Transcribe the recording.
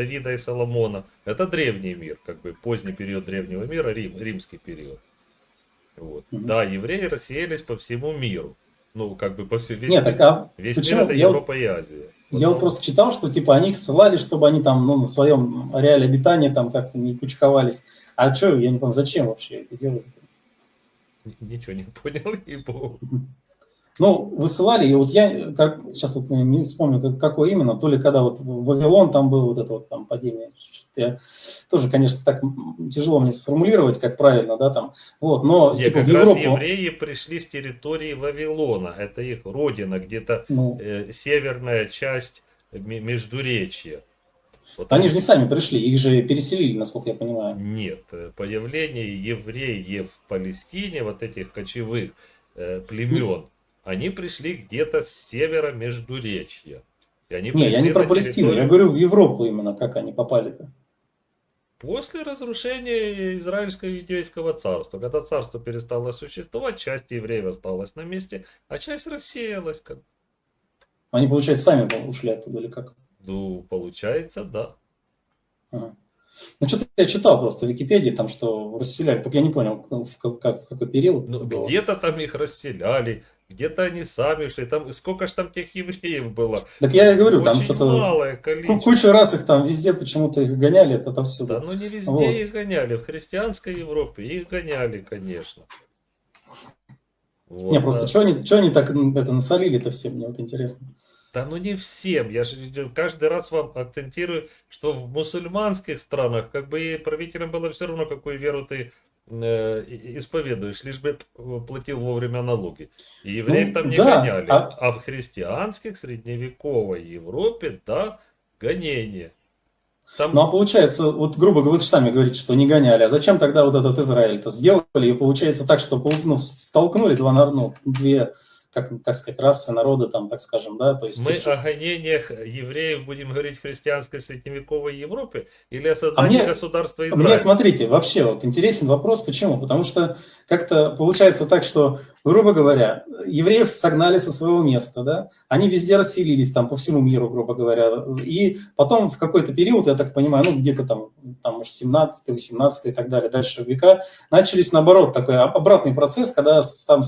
Давида и Соломона. Это древний мир, как бы поздний период древнего мира, Рим, римский период. Вот. Мгм. Да, евреи рассеялись по всему миру. Ну, как бы по всему весь, Нет, так а весь почему? мир это Я Европа и Азия. Я вот просто читал, что типа они их ссылали, чтобы они там ну, на своем ареале обитания там как-то не кучковались. А что, я не понимаю, зачем вообще это делать? Ничего не понял, ей-богу. Ну, высылали, и вот я как, сейчас вот не вспомню, как, какой именно, то ли когда вот Вавилон там был, вот это вот там падение, я тоже, конечно, так тяжело мне сформулировать, как правильно, да, там, вот, но Не, типа как в раз Европу, евреи пришли с территории Вавилона. Это их родина, где-то ну, э, северная часть Ме- Междуречья. Вот они же не сами пришли, их же переселили, насколько я понимаю. Нет, э, появление евреев в Палестине, вот этих кочевых э, племен, они пришли где-то с севера Междуречья. И они Не, я не про Палестину, я говорю в Европу именно, как они попали-то. После разрушения Израильского иудейского царства, когда царство перестало существовать, часть евреев осталась на месте, а часть рассеялась. Как... Они, получается, сами ушли оттуда или как? Ну, получается, да. Ага. Ну, что-то я читал просто в Википедии, там, что расселяли, только я не понял, в, как- в какой период Ну, где-то там их расселяли, где-то они сами шли. Там сколько ж там тех евреев было? Так я и говорю, там Очень что-то малое количество. кучу раз их там везде почему-то их гоняли, это отовсюду. Да, ну не везде Вот. их гоняли. В христианской Европе их гоняли, конечно. Вот, не, просто да. что они, чё они так это насолили-то всем, мне вот интересно. Да ну не всем. Я же каждый раз вам акцентирую, что в мусульманских странах как бы правителям было все равно, какую веру ты исповедуешь, лишь бы платил вовремя налоги. И евреев Ну, там не да, гоняли. а- А... в христианских средневековой Европе, да, гонение. Там Ну, а получается, вот грубо говоря, вы же сами говорите, что не гоняли, а зачем тогда вот этот Израиль-то сделали? И получается так, что ну, столкнули два, ну, две, как, как сказать, расы, народа, там, так скажем, да, то есть... мы же- о гонениях евреев будем говорить в христианской средневековой Европе или о создании мне- государства Мне, Израиль? смотрите, вообще вот интересен вопрос, почему? Потому что как-то получается так, что, грубо говоря, евреев согнали со своего места, да, они везде расселились там по всему миру, грубо говоря, и потом в какой-то период, я так понимаю, ну где-то там, там может 17 18 и так далее, дальше века, начались наоборот такой об- обратный процесс, когда там